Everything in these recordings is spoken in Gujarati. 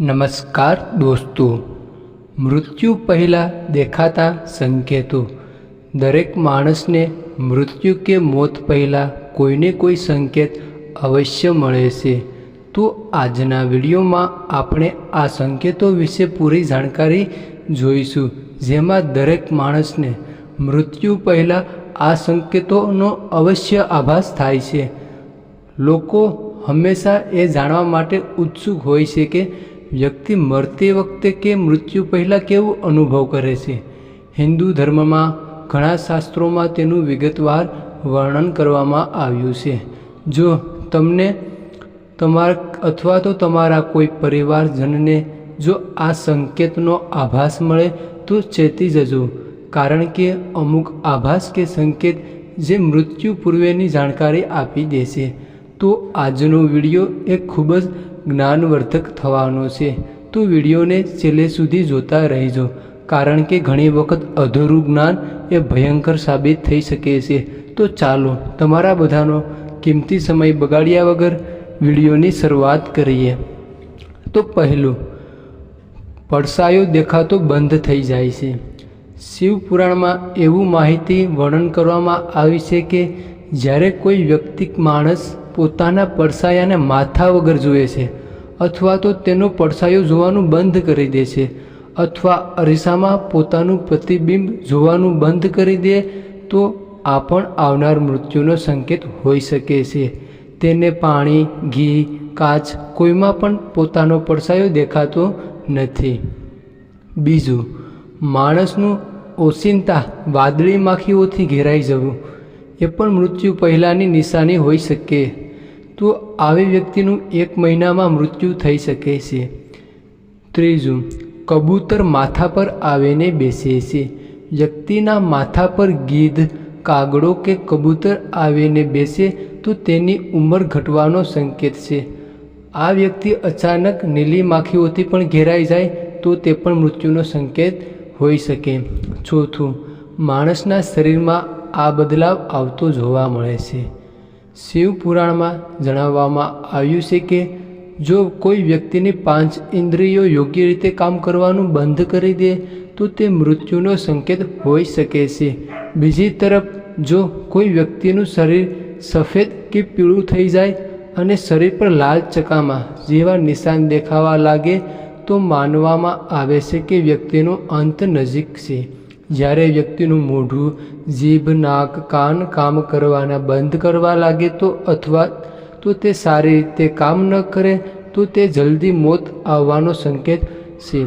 નમસ્કાર દોસ્તો. મૃત્યુ પહેલાં દેખાતા સંકેતો. દરેક માણસને મૃત્યુ કે મોત પહેલાં કોઈને કોઈ સંકેત અવશ્ય મળે છે. તો આજના વિડીયોમાં આપણે આ સંકેતો વિશે પૂરી જાણકારી જોઈશું, જેમાં દરેક માણસને મૃત્યુ પહેલાં આ સંકેતોનો અવશ્ય આભાસ થાય છે. લોકો હંમેશા એ જાણવા માટે ઉત્સુક હોય છે કે વ્યક્તિ મરતી વખતે કે મૃત્યુ પહેલાં કેવું અનુભવ કરે છે? હિન્દુ ધર્મમાં ઘણા શાસ્ત્રોમાં તેનું વિગતવાર વર્ણન કરવામાં આવ્યું છે. જો તમને તમારા અથવા તો તમારા કોઈ પરિવારજનને જો આ સંકેતનો આભાસ મળે, તો ચેતી જજો. કારણ કે અમુક આભાસ કે સંકેત જે મૃત્યુ પૂર્વેની જાણકારી આપી દેશે. તો આજનો વીડિયો એ ખૂબ જ જ્ઞાનવર્ધક થવાનો છે. તો વિડીયોને છેલ્લે સુધી જોતા રહેજો, કારણ કે ઘણી વખત અધૂરું જ્ઞાન એ ભયંકર સાબિત થઈ શકે છે. તો ચાલો તમારા બધાનો કિંમતી સમય બગાડ્યા વગર વિડીયોની શરૂઆત કરીએ. તો પહેલું, પડસાયો દેખાતો બંધ થઈ જાય છે. શિવ પુરાણમાં એવું માહિતી વર્ણન કરવામાં આવી છે કે જ્યારે કોઈ વ્યક્તિ માણસ પોતાના પડસાયાને માથા વગર જુએ છે, અથવા તો તેનો પડસાયો જોવાનું બંધ કરી દે છે, અથવા અરીસામાં પોતાનું પ્રતિબિંબ જોવાનું બંધ કરી દે, તો આ પણ આવનાર મૃત્યુનો સંકેત હોઈ શકે છે. તેને પાણી, ઘી, કાચ કોઈમાં પણ પોતાનો પડસાયો દેખાતો નથી. બીજું, માણસનું ઓચિંતા વાદળી માખીઓથી ઘેરાઈ જવું. એ પણ મૃત્યુ પહેલાંની નિશાની હોઈ શકે. તો આવી વ્યક્તિનું એક મહિનામાં મૃત્યુ થઈ શકે છે. ત્રીજું, કબૂતર માથા પર આવીને બેસે છે. વ્યક્તિના માથા પર ગીધ, કાગડો કે કબૂતર આવીને બેસે તો તેની ઉંમર ઘટવાનો સંકેત છે. આ વ્યક્તિ અચાનક નીલી માખીઓથી પણ ઘેરાઈ જાય તો તે પણ મૃત્યુનો સંકેત હોઈ શકે. ચોથું, માણસના શરીરમાં આ બદલાવ આવતો જોવા મળે છે. શિવ પુરાણમાં જણાવવામાં આવ્યું છે કે જો કોઈ વ્યક્તિની પાંચ ઇન્દ્રિયો યોગ્ય રીતે કામ કરવાનું બંધ કરી દે, તો તે મૃત્યુનો સંકેત હોઈ શકે છે. બીજી તરફ, જો કોઈ વ્યક્તિનું શરીર સફેદ કે પીળું થઈ જાય અને શરીર પર લાલ ચકામાં જેવા નિશાન દેખાવા લાગે, તો માનવામાં આવે છે કે વ્યક્તિનો અંત નજીક છે. જ્યારે વ્યક્તિનું મોઢું જીભ, નાક, કાન કામ કરવાના બંધ કરવા લાગે તો અથવા તો તે સારી રીતે કામ ન કરે, તો તે જલ્દી મોત આવવાનો સંકેત છે.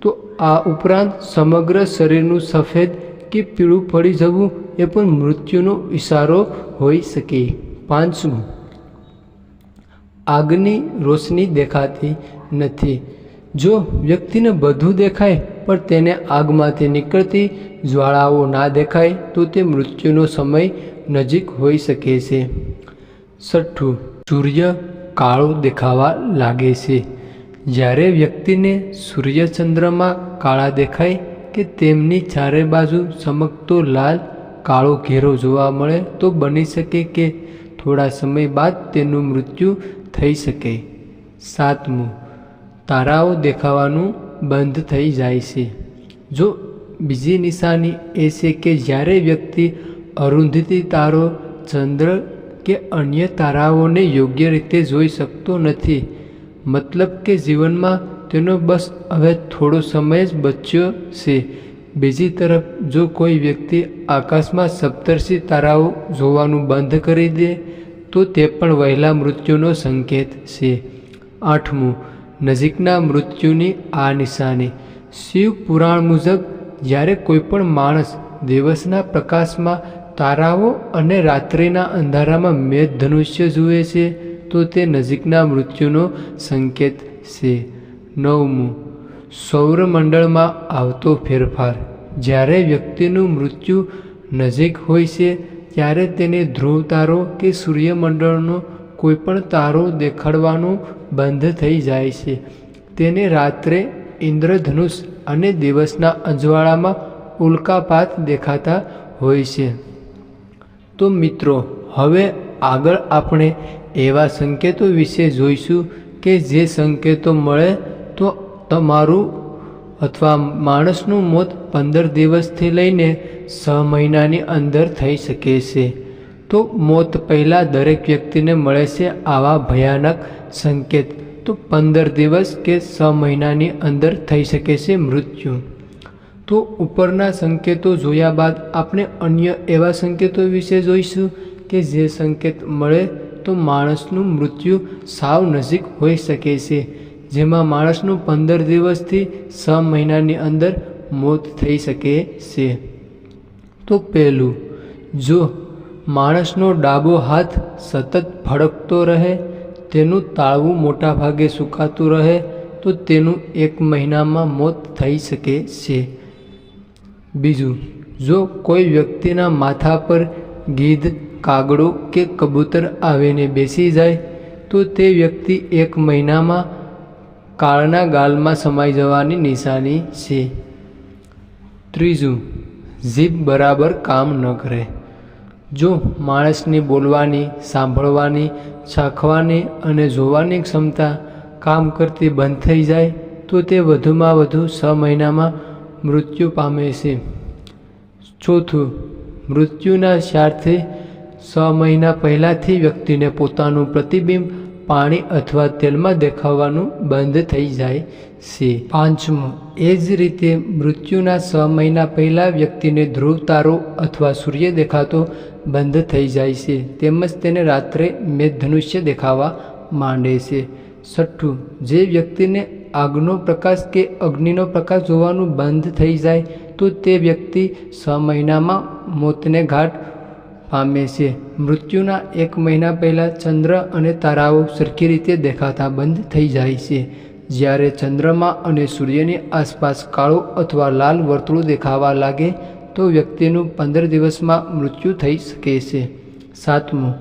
તો આ ઉપરાંત સમગ્ર શરીરનું સફેદ કે પીળું પડી જવું એ પણ મૃત્યુનો ઇશારો હોઈ શકે. પાંચમું. આગની રોશની દેખાતી નથી. જો વ્યક્તિને બધું દેખાય, પણ તેને આગમાંથી નીકળતી જ્વાળાઓ ના દેખાય, તો તે મૃત્યુનો સમય નજીક હોઈ શકે છે. છઠ્ઠું, સૂર્ય કાળો દેખાવા લાગે છે. જ્યારે વ્યક્તિને સૂર્યચંદ્રમાં કાળા દેખાય કે તેમની ચારે બાજુ ચમકતો લાલ, કાળો ઘેરો જોવા મળે, તો બની શકે કે થોડા સમય બાદ તેનું મૃત્યુ થઈ શકે. સાતમું તારાઓ દેખાવાનું બંધ થઈ જાય છે. જો બીજી નિશાની એ છે કે જ્યારે વ્યક્તિ અરુંધતી તારો ચંદ્ર કે અન્ય તારાઓને યોગ્ય રીતે જોઈ શકતો નથી, મતલબ કે જીવનમાં તેનો બસ હવે થોડો સમય જ બચ્યો છે. બીજી તરફ, જો કોઈ વ્યક્તિ આકાશમાં સપ્તર્ષી તારાઓ જોવાનું બંધ કરી દે, તો તે પણ વહેલા મૃત્યુનો સંકેત છે. આઠમું નજીકના મૃત્યુની આ નિશાની. શિવ પુરાણ મુજબ, જ્યારે કોઈ પણ માણસ દિવસના પ્રકાશમાં તારાઓ અને રાત્રિના અંધારામાં મેઘ ધનુષ્ય જુએ છે, તો તે નજીકના મૃત્યુનો સંકેત છે. નવમું. સૌરમંડળમાં આવતો ફેરફાર. જ્યારે વ્યક્તિનું મૃત્યુ નજીક હોય છે, ત્યારે તેને ધ્રુવ તારો કે સૂર્યમંડળનો કોઈપણ તારો દેખાડવાનું બંધ થઈ જાય છે. તેને રાત્રે ઇન્દ્રધનુષ અને દિવસના અજવાળામાં ઉલ્કાપાત દેખાતા હોય છે. તો મિત્રો, હવે આગળ આપણે એવા સંકેતો વિશે જોઈશું કે જે સંકેતો મળે તો તમારું અથવા માણસનું મોત પંદર દિવસથી લઈને છ મહિનાની અંદર થઈ શકે છે. તો મોત પહેલાં દરેક વ્યક્તિને મળે છે આવા ભયાનક સંકેત. તો પંદર દિવસ કે છ મહિનાની અંદર થઈ શકે છે મૃત્યુ. તો ઉપરના સંકેતો જોયા બાદ આપણે અન્ય એવા સંકેતો વિશે જોઈશું કે જે સંકેત મળે તો માણસનું મૃત્યુ સાવ નજીક હોઈ શકે છે. જેમાં માણસનું પંદર દિવસથી છ મહિનાની અંદર મોત થઈ શકે છે. તો પહેલું, જો માણસનો ડાબો હાથ સતત ફડકતો રહે, તેનું તાળવું મોટા ભાગે સુકાતું રહે, તો તેનું એક મહિનામાં મોત થઈ શકે છે. બીજું, જો કોઈ વ્યક્તિના માથા પર ગીધ, કાગડો કે કબૂતર આવીને બેસી જાય, તો તે વ્યક્તિ એક મહિનામાં કાળના ગાલમાં સમાઈ જવાની નિશાની છે. ત્રીજું, જીભ બરાબર કામ ન કરે. જો માણસની બોલવાની, સાંભળવાની, ચાખવાની અને જોવાની ક્ષમતા કામ કરતી બંધ થઈ જાય, તો તે વધુમાં વધુ છ મહિનામાં મૃત્યુ પામે છે. ચોથું, મૃત્યુના ચારથી છ મહિના પહેલાંથી વ્યક્તિને પોતાનું પ્રતિબિંબ પાણી અથવા તેલમાં દેખાવાનું બંધ થઈ જાય છે. પાંચમું, એ જ રીતે મૃત્યુના છ મહિના પહેલાં વ્યક્તિને ધ્રુવ તારો અથવા સૂર્ય દેખાતો બંધ થઈ જાય છે. તેમજ તેને રાત્રે મેઘધનુષ્ય દેખાવા માંડે છે. છઠ્ઠું, જે વ્યક્તિને આગનો પ્રકાશ કે અગ્નિનો પ્રકાશ જોવાનું બંધ થઈ જાય, તો તે વ્યક્તિ છ મહિનામાં મોતને ઘાટ પામે છે. મૃત્યુના એક મહિના પહેલાં ચંદ્ર અને તારાઓ સરખી રીતે દેખાતા બંધ થઈ જાય છે. જ્યારે ચંદ્રમા અને સૂર્યની આસપાસ કાળું અથવા લાલ વર્તુળ દેખાવા લાગે, તો વ્યક્તિનું પંદર દિવસમાં મૃત્યુ થઈ શકે છે. સાતમું,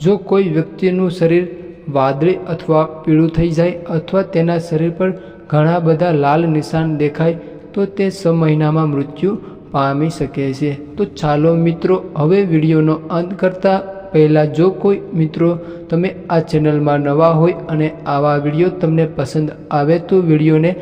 જો કોઈ વ્યક્તિનું શરીર વાદળી અથવા પીળું થઈ જાય અથવા તેના શરીર પર ઘણા બધા લાલ નિશાન દેખાય, તો તે છ મહિનામાં મૃત્યુ પામી શકે છે. તો ચાલો મિત્રો, હવે વિડીયોનો અંત કરતાં પહેલાં જો કોઈ મિત્રો તમે આ ચેનલમાં નવા હોય અને આવા વીડિયો તમને પસંદ આવે તો વિડીયોને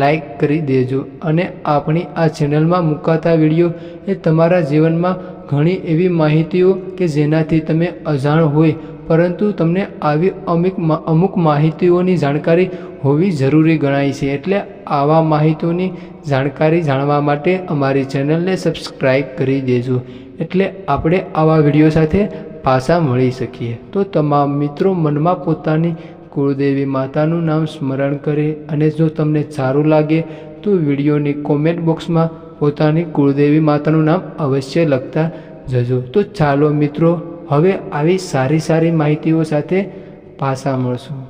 લાઈક કરી દેજો અને આપણી આ ચેનલમાં મુકાતા વીડિયો એ તમારા જીવનમાં ઘણી એવી માહિતીઓ કે જેનાથી તમે અજાણ હોય પરંતુ તમને આવી અમુક અમુક માહિતીઓની જાણકારી હોવી જરૂરી ગણાય છે. એટલે આવા માહિતીઓની જાણકારી જાણવા માટે અમારી ચેનલને સબસ્ક્રાઈબ કરી દેજો. એટલે આપણે આવા વીડિયો સાથે પાછા મળી શકીએ. તો તમામ મિત્રો મનમાં પોતાની કુળદેવી માતાનું નામ સ્મરણ કરે અને જો તમને સારું લાગે, તો વિડીયોની કોમેન્ટ બોક્સમાં પોતાની કુળદેવી માતાનું નામ અવશ્ય લખતા જજો. તો ચાલો મિત્રો હવે આવી સારી સારી માહિતીઓ સાથે પાછા મળશું.